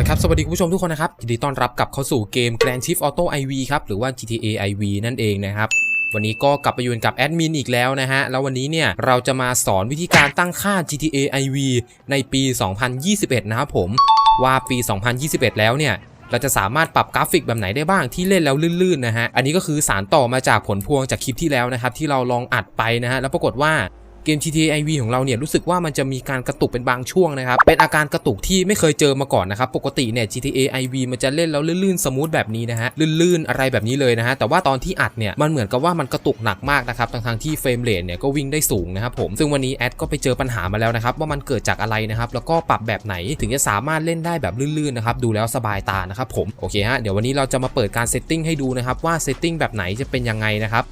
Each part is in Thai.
ละครับ สวัสดีคุณผู้ชมทุกคนนะครับ ยินดีต้อนรับกลับเข้าสู่เกม Grand Theft Auto IV ครับ หรือว่า GTA IV นั่นเองนะครับวันนี้ก็กลับไปอยู่กับแอดมินอีกแล้วนะฮะ แล้ววันนี้เนี่ยเราจะมาสอนวิธีการตั้งค่า GTA IV ในปี 2021 นะครับผม ว่าปี 2021 แล้วเนี่ย เราจะสามารถปรับกราฟิกแบบไหนได้บ้างที่เล่นแล้วลื่นๆนะฮะ อันนี้ก็คือสารต่อมาจากผลพวงจากคลิปที่แล้วนะครับที่เราลองอัดไปนะฮะ แล้วปรากฏว่า เกม GTA IV ของเราเนี่ยรู้สึกว่ามันจะมีการกระตุกเป็นบางช่วงนะครับ เป็นอาการกระตุกที่ไม่เคยเจอมาก่อนนะครับ ปกติเนี่ย GTA IV มันจะเล่นแล้วลื่นๆสมูทแบบนี้นะฮะ ลื่นๆอะไรแบบนี้เลยนะฮะ แต่ว่าตอนที่อัดเนี่ย มันเหมือนกับว่ามันกระตุกหนักมากนะครับทั้งๆที่เฟรมเรทเนี่ยก็วิ่งได้สูงนะครับผม ซึ่งวันนี้แอดก็ไปเจอปัญหามาแล้วนะครับว่ามันเกิดจากอะไรนะครับ แล้วก็ปรับแบบไหนถึงจะสามารถเล่นได้แบบลื่นๆนะครับดูแล้วสบายตานะครับผมโอเคฮะเดี๋ยววันนี้เราจะมาเปิดการเซตติ้งให้ดูนะครับว่าเซตติ้งแบบไหนจะเป็นยังไงนะครับ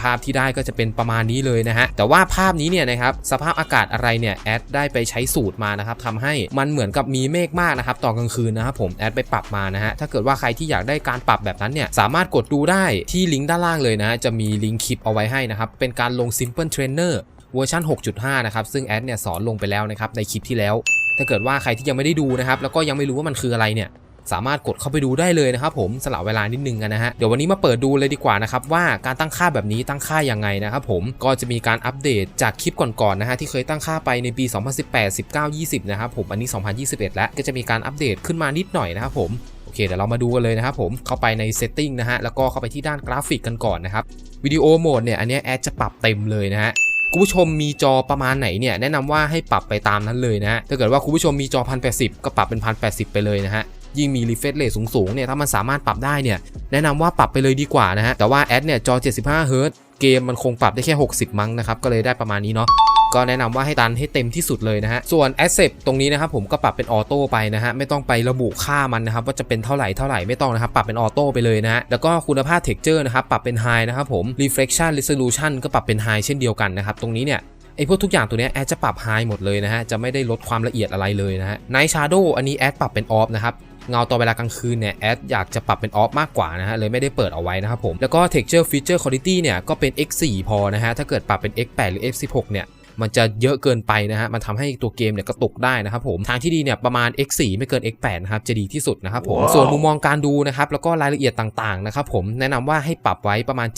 ภาพที่ได้ก็จะเป็นประมาณนี้เลยนะฮะแต่ว่าภาพนี้เนี่ยนะครับสภาพอากาศอะไรเนี่ยแอดได้ไปใช้สูตรมานะครับทำให้มันเหมือนกับมีเมฆมากนะครับตอนกลางคืนนะครับผมแอดไปปรับมานะฮะถ้าเกิดว่าใครที่อยากได้การปรับแบบนั้นเนี่ยสามารถกดดูได้ที่ลิงก์ด้านล่างเลยนะฮะจะมีลิงก์คลิปเอาไว้ให้นะครับเป็นการลง Simple Trainer เวอร์ชัน6.5 นะครับ ซึ่งแอดเนี่ยสอนลงไปแล้วนะครับในคลิปที่แล้ว ถ้าเกิดว่าใครที่ยังไม่ได้ดูนะครับ แล้วก็ยังไม่รู้ว่ามันคืออะไรเนี่ย สามารถกดเข้าไปดูได้เลยนะครับผมสละเวลานิดนึงกันนะฮะเดี๋ยววันนี้มาเปิดดูเลยดีกว่านะครับว่าการตั้งค่าแบบนี้ตั้งค่ายังไงนะครับผมก็จะมีการอัปเดตจากคลิปก่อนๆนะฮะที่เคยตั้งค่าไปในปี 2018 19 20 นะครับผมอันนี้ 2021 แล้วก็จะมีการอัปเดตขึ้นมานิดหน่อยนะครับผมโอเคเดี๋ยวเรามาดูกันเลยนะครับผมเข้าไปใน setting นะฮะแล้วก็เข้าไปที่ด้านกราฟิกกันก่อนนะครับวิดีโอโหมดเนี่ยอันนี้แอดจะปรับเต็มเลยนะฮะคุณผู้ชมมีจอประมาณไหนเนี่ยแนะนำว่าให้ปรับไปตามนั้นเลยนะฮะถ้าเกิดว่าคุณผู้ชมมีจอ 1080 ก็ปรับเป็น 1080 ไปเลยนะฮะ ยิ่งมี refresh rate สูงๆเนี่ยถ้ามันสามารถปรับได้เนี่ยแนะนำว่าปรับไปเลยดีกว่านะฮะแต่ว่าแอดเนี่ยจอ 75 Hz เกมมันคงปรับได้แค่ 60 มั้งนะครับก็เลยได้ประมาณนี้เนาะก็แนะนำว่าให้ดันให้เต็มที่สุดเลยนะฮะ ส่วน Asset ตรงนี้นะครับผมก็ปรับเป็นออโต้ไปนะฮะ ไม่ต้องไประบุค่ามันนะครับ ว่าจะเป็นเท่าไหร่เท่าไหร่ไม่ต้องนะครับ ปรับเป็นออโต้ไปเลยนะฮะ แล้วก็คุณภาพ Texture นะครับ ปรับเป็น High นะครับผม Reflection Resolution ก็ปรับเป็น High เช่นเดียวกันนะครับ ตรงนี้เนี่ยไอพวกทุกอย่างตัวนี้แอดจะปรับไฮหมดเลยนะฮะ จะไม่ได้ลดความละเอียดอะไรเลยนะฮะ Night Shadow อันนี้แอดปรับเป็นออฟนะครับ เงาตอนเวลากลางคืนเนี่ยแอดอยากจะปรับเป็นออฟมากกว่านะฮะเลยไม่ได้เปิดเอาไว้นะครับผมแล้วก็ Texture Feature Quality เนี่ยก็เป็น X4 พอนะฮะถ้าเกิดปรับเป็น X8 หรือ X16 เนี่ยมันจะเยอะเกินไปนะฮะ มันทำให้ตัวเกมเนี่ยกระตุกได้นะครับผม ทางที่ดีเนี่ยประมาณ X4 ไม่เกิน X8 นะครับ จะดีที่สุดนะครับผม ส่วนมุมมองการดูนะครับ แล้วก็รายละเอียดต่างๆนะครับผม แนะนำว่าให้ปรับไว้ประมาณ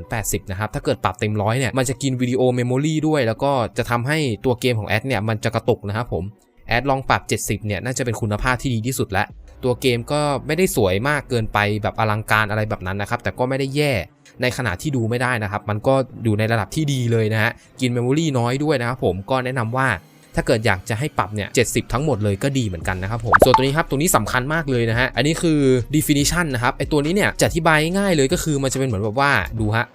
70-80 นะครับ ถ้าเกิดปรับเต็มร้อยเนี่ย มันจะกินวิดีโอเมมโมรีด้วย แล้วก็จะทำให้ตัวเกมของแอดเนี่ยมันจะกระตุกนะครับผม แอดลองปรับ 70 เนี่ย น่าจะเป็นคุณภาพที่ดีที่สุดแล้ว ตัวเกมก็ไม่ได้สวยมากเกินไปแบบอลังการอะไรแบบนั้นนะครับ แต่ก็ไม่ได้แย่ในขณะที่ดูไม่ได้นะครับ มันก็อยู่ในระดับที่ดีเลยนะฮะ กินเมมโมรี่น้อยด้วยนะครับผมก็แนะนำว่าถ้าเกิดอยากจะให้ปรับเนี่ย 70 ทั้งหมดเลยก็ดีเหมือนกันนะครับผม ส่วนตัวนี้ครับ ตัวนี้สำคัญมากเลยนะฮะ อันนี้คือ definition นะครับ ไอตัวนี้เนี่ยจะอธิบายง่ายเลยก็คือมันจะเป็นเหมือนแบบว่าดูฮะ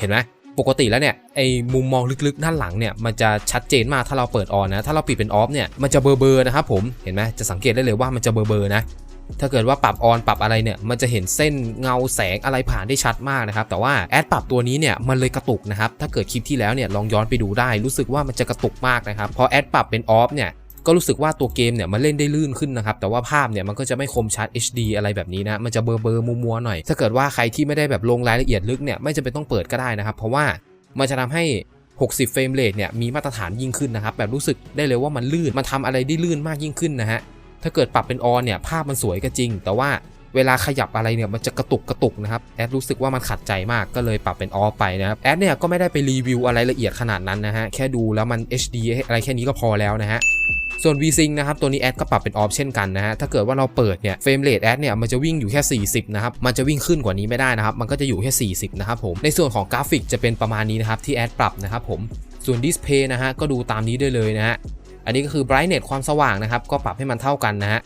เห็นไหมปกติแล้วเนี่ยไอ้มุมมองลึกๆ ด้านหลังเนี่ยมันจะชัดเจนมากถ้าเราเปิดออนนะ ถ้าเราปิดเป็นออฟเนี่ยมันจะเบลอๆนะครับผม เห็นไหมจะสังเกตได้เลยว่ามันจะเบลอๆนะ ถ้าเกิดว่าปรับออนปรับอะไรเนี่ย มันจะเห็นเส้นเงาแสงอะไรผ่านได้ชัดมากนะครับ แต่ว่าแอดปรับตัวนี้เนี่ยมันเลยกระตุกนะครับ ถ้าเกิดคลิปที่แล้วเนี่ยลองย้อนไปดูได้ รู้สึกว่ามันจะกระตุกมากนะครับ พอแอดปรับเป็นออฟเนี่ยก็รู้สึกว่าตัวเกมเนี่ยมันเล่นได้ลื่นขึ้นนะครับ แต่ว่าภาพเนี่ยมันก็จะไม่คมชัด HD อะไรแบบนี้นะ มันจะเบลอๆมัวๆหน่อย ถ้าเกิดว่าใครที่ไม่ได้แบบลงรายละเอียดลึกเนี่ยไม่จำเป็นต้องเปิดก็ได้นะครับ เพราะว่ามันจะทำให้ 60 เฟรมเรทเนี่ยมีมาตรฐานยิ่งขึ้นนะครับ แบบรู้สึกได้เลยว่ามันลื่น มันทำอะไรได้ลื่นมากยิ่งขึ้นนะฮะ ถ้าเกิดปรับเป็นออนเนี่ยภาพมันสวยก็จริง แต่ว่าเวลาขยับอะไรเนี่ยมันจะกระตุกกระตุกนะครับแอดรู้สึกว่ามันขัดใจมากก็เลยปรับเป็นออฟไปนะครับแอดเนี่ยก็ไม่ได้ไปรีวิวอะไรละเอียดขนาดนั้นนะฮะแค่ดูแล้วมัน HD อะไรแค่นี้ก็พอแล้วนะฮะส่วน VSync นะครับ ตัวนี้แอดก็ปรับเป็นออฟเช่นกันนะฮะ ถ้าเกิดว่าเราเปิดเนี่ยเฟรมเรทแอดเนี่ยมันจะวิ่งอยู่แค่ 40 นะครับ มันจะวิ่งขึ้นกว่านี้ไม่ได้นะครับ มันก็จะอยู่แค่ 40 นะครับผม ในส่วนของกราฟิกจะเป็นประมาณนี้นะครับ ที่แอดปรับนะครับผม ส่วนดิสเพย์นะฮะก็ดูตามนี้ได้เลยนะฮะ อันนี้ก็คือ brightness ความสว่างนะครับ ก็ปรับให้มันเท่ากันนะฮะ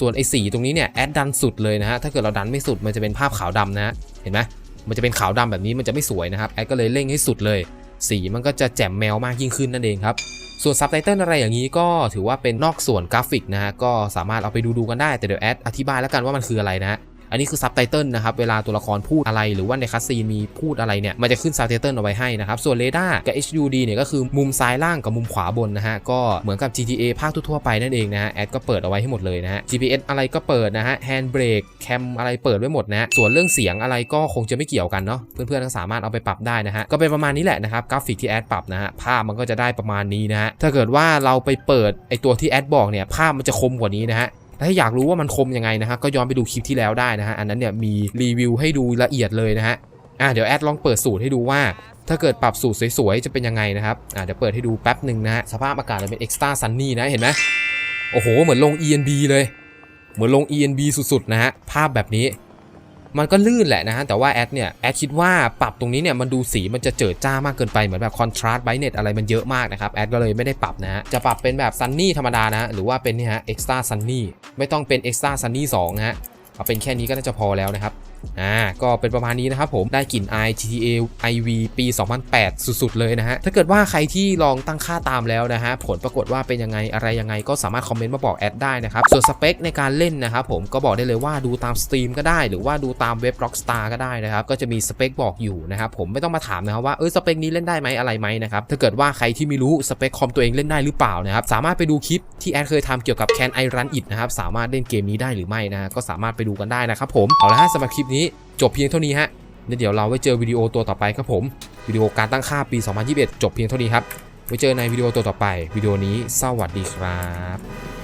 ส่วนไอ้สีตรงนี้เนี่ยแอดดันสุดเลยนะฮะ ถ้าเกิดเราดันไม่สุดมันจะเป็นภาพขาวดำนะฮะ เห็นไหมมันจะเป็นขาวดำแบบนี้มันจะไม่สวยนะครับ แอดก็เลยเร่งให้สุดเลย สีมันก็จะแจ่มแมวมากยิ่งขึ้นนั่นเองครับ ส่วนซับไตเติลอะไรอย่างนี้ก็ถือว่าเป็นนอกส่วนกราฟิกนะฮะ ก็สามารถเอาไปดูดูกันได้ แต่เดี๋ยวแอดอธิบายแล้วกันว่ามันคืออะไรนะฮะ อันนี้คือซับไตเติลนะครับเวลาตัวละครพูดอะไรหรือว่าในคัสซีนมีพูดอะไรเนี่ยมันจะขึ้นซับไตเติลเอาไว้ให้นะครับส่วนเรดาร์กับ HUD เนี่ยก็คือมุมซ้ายล่างกับมุมขวาบนนะฮะก็เหมือนกับ GTA ภาคทั่วๆไปนั่นเองนะฮะแอดก็เปิดเอาไว้ให้หมดเลยนะฮะ GPS อะไรก็เปิดนะฮะ Hand Brake แคมอะไรเปิดไว้หมดนะฮะส่วนเรื่องเสียงอะไรก็คงจะไม่เกี่ยวกันเนาะเพื่อนๆก็สามารถเอาไปปรับได้นะฮะก็เป็นประมาณนี้แหละนะครับกราฟิกที่แอดปรับนะฮะภาพมันก็จะได้ประมาณนี้นะฮะถ้าเกิดว่าเราไปเปิดไอตัวที่แอดบอกเนี่ยภาพมันจะคมกว่านี้นะฮะ ถ้าอยากรู้ว่ามันคมยังไงนะฮะก็ย้อนไปดูคลิปที่แล้วได้นะฮะอันนั้นเนี่ยมีรีวิวให้ดูละเอียดเลยนะฮะอะเดี๋ยวแอดลองเปิดสูตรให้ดูว่า ถ้าเกิดปรับสูตรสวยๆ จะเป็นยังไงนะครับอ่าเดี๋ยวเปิดให้ดูแป๊บหนึ่งนะฮะสภาพอากาศจะเป็น Extra Sunny นะเห็นไหมโอ้โห เหมือนลง ENB เลย เหมือนลง ENB สุดๆนะฮะภาพแบบนี้ มันก็ลื่นแหละนะฮะ แต่ว่าแอดเนี่ย แอดคิดว่าปรับตรงนี้เนี่ยมันดูสีมันจะเจิดจ้ามากเกินไป เหมือนแบบคอนทราสต์ไบเน็ตอะไรมันเยอะมากนะครับ แอดก็เลยไม่ได้ปรับนะฮะ จะปรับเป็นแบบซันนี่ธรรมดานะฮะ หรือว่าเป็นนี่ฮะเอ็กซ์ตาซันนี่ไม่ต้องเป็น Extra Sunny 2นะฮะ เอาเป็นแค่นี้ก็น่าจะพอแล้วนะครับ อ่าก็เป็นประมาณนี้นะครับผมได้กลิ่น i GTA IV ปี 2008 สุด ๆ เลยนะฮะ ถ้าเกิดว่าใครที่ลองตั้งค่าตามแล้วนะฮะ ผลปรากฏว่าเป็นยังไงอะไรยังไงก็สามารถคอมเมนต์มาบอกแอดได้นะครับ ส่วนสเปคในการเล่นนะครับผมก็บอกได้เลยว่าดูตามสตรีมก็ได้ หรือว่าดูตามเว็บ Rockstar ก็ได้นะครับ ก็จะมีสเปคบอกอยู่นะครับผมไม่ต้องมาถามนะครับว่าเออสเปคนี้เล่นได้ไหมอะไรไหมนะครับถ้าเกิดว่าใครที่ไม่รู้สเปคคอมตัวเองเล่นได้หรือเปล่านะครับสามารถไปดูคลิปที่แอดเคยทำเกี่ยวกับ Can I Run It นะครับสามารถเล่นเกมนี้ได้หรือไม่นะฮะก็สามารถไปดูกันได้นะครับผมเอาละฮะสำหรับคลิปนี้จบเพียงเท่านี้ฮะเดี๋ยวเราไว้เจอวิดีโอตัวต่อไปครับผม วิดีโอการตั้งค่าปี 2021 จบเพียงเท่านี้ครับ ไว้เจอในวิดีโอตัวต่อไป วิดีโอนี้สวัสดีครับ